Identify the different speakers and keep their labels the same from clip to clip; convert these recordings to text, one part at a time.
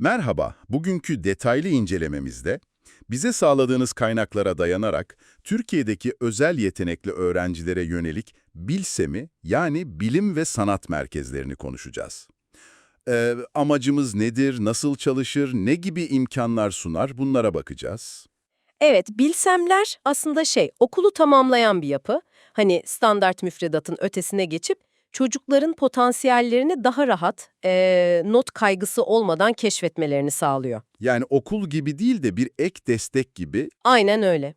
Speaker 1: Merhaba, bugünkü detaylı incelememizde bize sağladığınız kaynaklara dayanarak Türkiye'deki özel yetenekli öğrencilere yönelik BİLSEM'i yani Bilim ve Sanat Merkezlerini konuşacağız. Ee, amacımız nedir, nasıl çalışır, ne gibi imkanlar sunar bunlara bakacağız.
Speaker 2: Evet, bilsemler aslında şey, okulu tamamlayan bir yapı. Hani standart müfredatın ötesine geçip çocukların potansiyellerini daha rahat, eee, not kaygısı olmadan keşfetmelerini sağlıyor.
Speaker 1: Yani okul gibi değil de bir ek destek gibi
Speaker 2: Aynen öyle.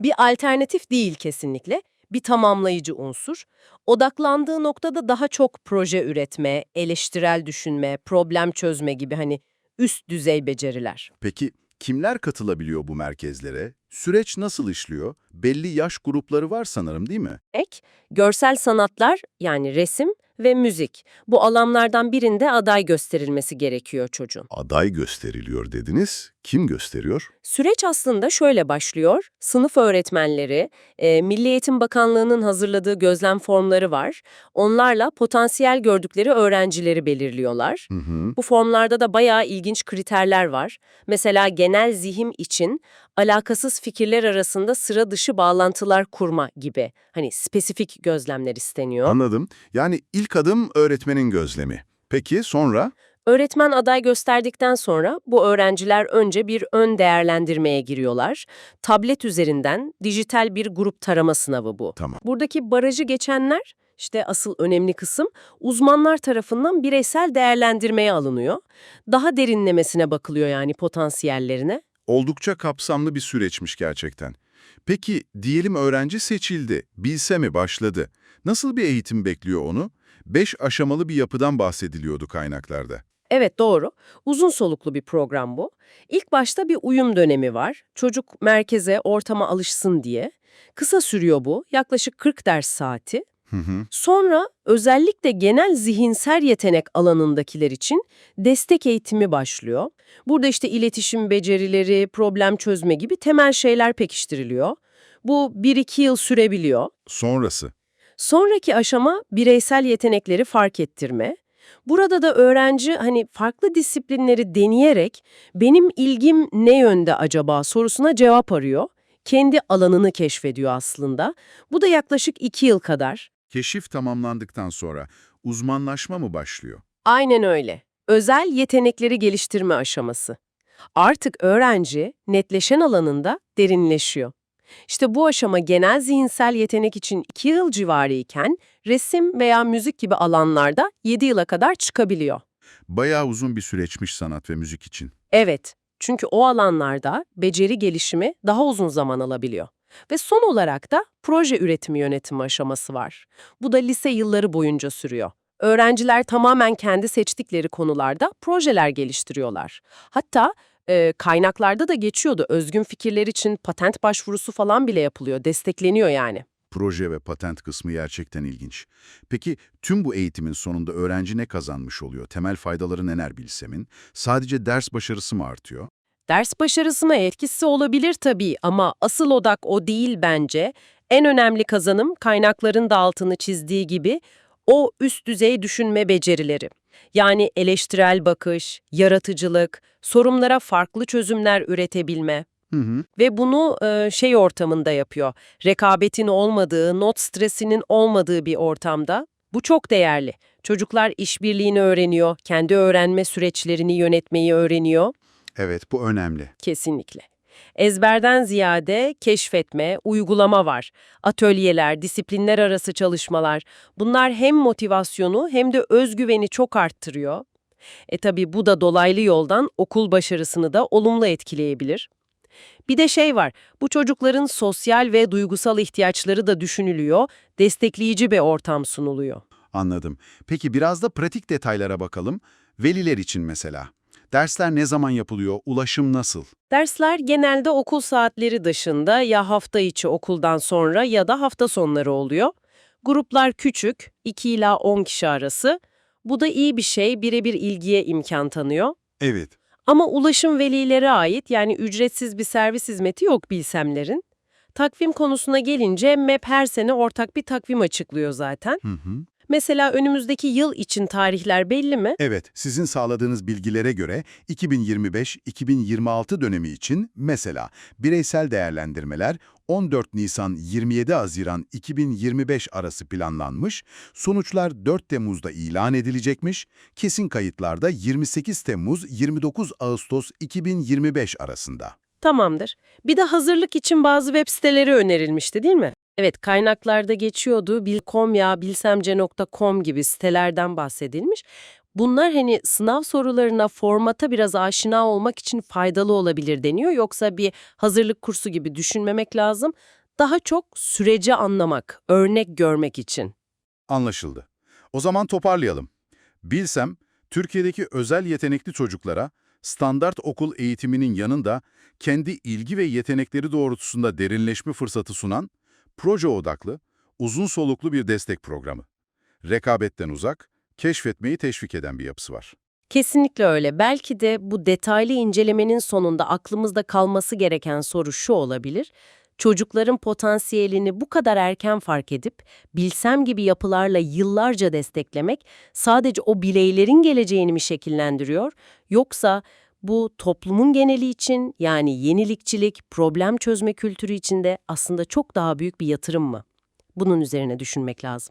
Speaker 2: Bir alternatif değil kesinlikle, bir tamamlayıcı unsur. Odaklandığı noktada daha çok proje üretme, eleştirel düşünme, problem çözme gibi hani üst düzey beceriler.
Speaker 1: Peki kimler katılabiliyor bu merkezlere? Süreç nasıl işliyor? Belli yaş grupları var sanırım değil mi?
Speaker 2: Ek, görsel sanatlar yani resim ve müzik. Bu alanlardan birinde aday gösterilmesi gerekiyor çocuğun.
Speaker 1: Aday gösteriliyor dediniz. Kim gösteriyor?
Speaker 2: Süreç aslında şöyle başlıyor. Sınıf öğretmenleri, e, Milli Eğitim Bakanlığı'nın hazırladığı gözlem formları var. Onlarla potansiyel gördükleri öğrencileri belirliyorlar.
Speaker 1: Hı hı.
Speaker 2: Bu formlarda da bayağı ilginç kriterler var. Mesela genel zihin için alakasız fikirler arasında sıra dışı bağlantılar kurma gibi. Hani spesifik gözlemler isteniyor.
Speaker 1: Anladım. Yani ilk adım öğretmenin gözlemi. Peki sonra?
Speaker 2: Öğretmen aday gösterdikten sonra bu öğrenciler önce bir ön değerlendirmeye giriyorlar. Tablet üzerinden dijital bir grup tarama sınavı bu.
Speaker 1: Tamam.
Speaker 2: Buradaki barajı geçenler, işte asıl önemli kısım, uzmanlar tarafından bireysel değerlendirmeye alınıyor. Daha derinlemesine bakılıyor yani potansiyellerine.
Speaker 1: Oldukça kapsamlı bir süreçmiş gerçekten. Peki diyelim öğrenci seçildi, bilse mi başladı? Nasıl bir eğitim bekliyor onu? Beş aşamalı bir yapıdan bahsediliyordu kaynaklarda.
Speaker 2: Evet doğru. Uzun soluklu bir program bu. İlk başta bir uyum dönemi var. Çocuk merkeze, ortama alışsın diye. Kısa sürüyor bu. Yaklaşık 40 ders saati.
Speaker 1: Hı hı.
Speaker 2: Sonra özellikle genel zihinsel yetenek alanındakiler için destek eğitimi başlıyor. Burada işte iletişim becerileri, problem çözme gibi temel şeyler pekiştiriliyor. Bu 1-2 yıl sürebiliyor.
Speaker 1: Sonrası.
Speaker 2: Sonraki aşama bireysel yetenekleri fark ettirme. Burada da öğrenci hani farklı disiplinleri deneyerek benim ilgim ne yönde acaba sorusuna cevap arıyor. Kendi alanını keşfediyor aslında. Bu da yaklaşık 2 yıl kadar.
Speaker 1: Keşif tamamlandıktan sonra uzmanlaşma mı başlıyor?
Speaker 2: Aynen öyle. Özel yetenekleri geliştirme aşaması. Artık öğrenci netleşen alanında derinleşiyor. İşte bu aşama genel zihinsel yetenek için 2 yıl civarı iken resim veya müzik gibi alanlarda 7 yıla kadar çıkabiliyor.
Speaker 1: Bayağı uzun bir süreçmiş sanat ve müzik için.
Speaker 2: Evet, çünkü o alanlarda beceri gelişimi daha uzun zaman alabiliyor. Ve son olarak da proje üretimi yönetimi aşaması var. Bu da lise yılları boyunca sürüyor. Öğrenciler tamamen kendi seçtikleri konularda projeler geliştiriyorlar. Hatta e, kaynaklarda da geçiyordu. Özgün fikirler için patent başvurusu falan bile yapılıyor, destekleniyor yani.
Speaker 1: Proje ve patent kısmı gerçekten ilginç. Peki tüm bu eğitimin sonunda öğrenci ne kazanmış oluyor? Temel faydaları neler bilsemin? Sadece ders başarısı mı artıyor?
Speaker 2: Ders başarısına etkisi olabilir tabii ama asıl odak o değil bence. En önemli kazanım kaynakların da altını çizdiği gibi o üst düzey düşünme becerileri. Yani eleştirel bakış, yaratıcılık, sorunlara farklı çözümler üretebilme.
Speaker 1: Hı hı.
Speaker 2: Ve bunu e, şey ortamında yapıyor. Rekabetin olmadığı, not stresinin olmadığı bir ortamda. Bu çok değerli. Çocuklar işbirliğini öğreniyor, kendi öğrenme süreçlerini yönetmeyi öğreniyor.
Speaker 1: Evet, bu önemli.
Speaker 2: Kesinlikle. Ezberden ziyade keşfetme, uygulama var. Atölyeler, disiplinler arası çalışmalar. Bunlar hem motivasyonu hem de özgüveni çok arttırıyor. E tabi bu da dolaylı yoldan okul başarısını da olumlu etkileyebilir. Bir de şey var, bu çocukların sosyal ve duygusal ihtiyaçları da düşünülüyor, destekleyici bir ortam sunuluyor.
Speaker 1: Anladım. Peki biraz da pratik detaylara bakalım. Veliler için mesela. Dersler ne zaman yapılıyor? Ulaşım nasıl?
Speaker 2: Dersler genelde okul saatleri dışında ya hafta içi okuldan sonra ya da hafta sonları oluyor. Gruplar küçük, 2 ila 10 kişi arası. Bu da iyi bir şey, birebir ilgiye imkan tanıyor.
Speaker 1: Evet.
Speaker 2: Ama ulaşım velilere ait yani ücretsiz bir servis hizmeti yok bilsemlerin. Takvim konusuna gelince MEP her sene ortak bir takvim açıklıyor zaten.
Speaker 1: Hı hı.
Speaker 2: Mesela önümüzdeki yıl için tarihler belli mi?
Speaker 3: Evet, sizin sağladığınız bilgilere göre 2025-2026 dönemi için mesela bireysel değerlendirmeler 14 Nisan-27 Haziran 2025 arası planlanmış, sonuçlar 4 Temmuz'da ilan edilecekmiş, kesin kayıtlarda 28 Temmuz-29 Ağustos 2025 arasında.
Speaker 2: Tamamdır. Bir de hazırlık için bazı web siteleri önerilmişti değil mi? Evet, kaynaklarda geçiyordu. Bil.com ya bilsemce.com gibi sitelerden bahsedilmiş. Bunlar hani sınav sorularına, formata biraz aşina olmak için faydalı olabilir deniyor. Yoksa bir hazırlık kursu gibi düşünmemek lazım. Daha çok süreci anlamak, örnek görmek için.
Speaker 1: Anlaşıldı. O zaman toparlayalım. Bilsem, Türkiye'deki özel yetenekli çocuklara standart okul eğitiminin yanında kendi ilgi ve yetenekleri doğrultusunda derinleşme fırsatı sunan, proje odaklı, uzun soluklu bir destek programı. Rekabetten uzak, keşfetmeyi teşvik eden bir yapısı var.
Speaker 2: Kesinlikle öyle. Belki de bu detaylı incelemenin sonunda aklımızda kalması gereken soru şu olabilir. Çocukların potansiyelini bu kadar erken fark edip, bilsem gibi yapılarla yıllarca desteklemek sadece o bireylerin geleceğini mi şekillendiriyor? Yoksa bu toplumun geneli için yani yenilikçilik, problem çözme kültürü içinde aslında çok daha büyük bir yatırım mı? Bunun üzerine düşünmek lazım.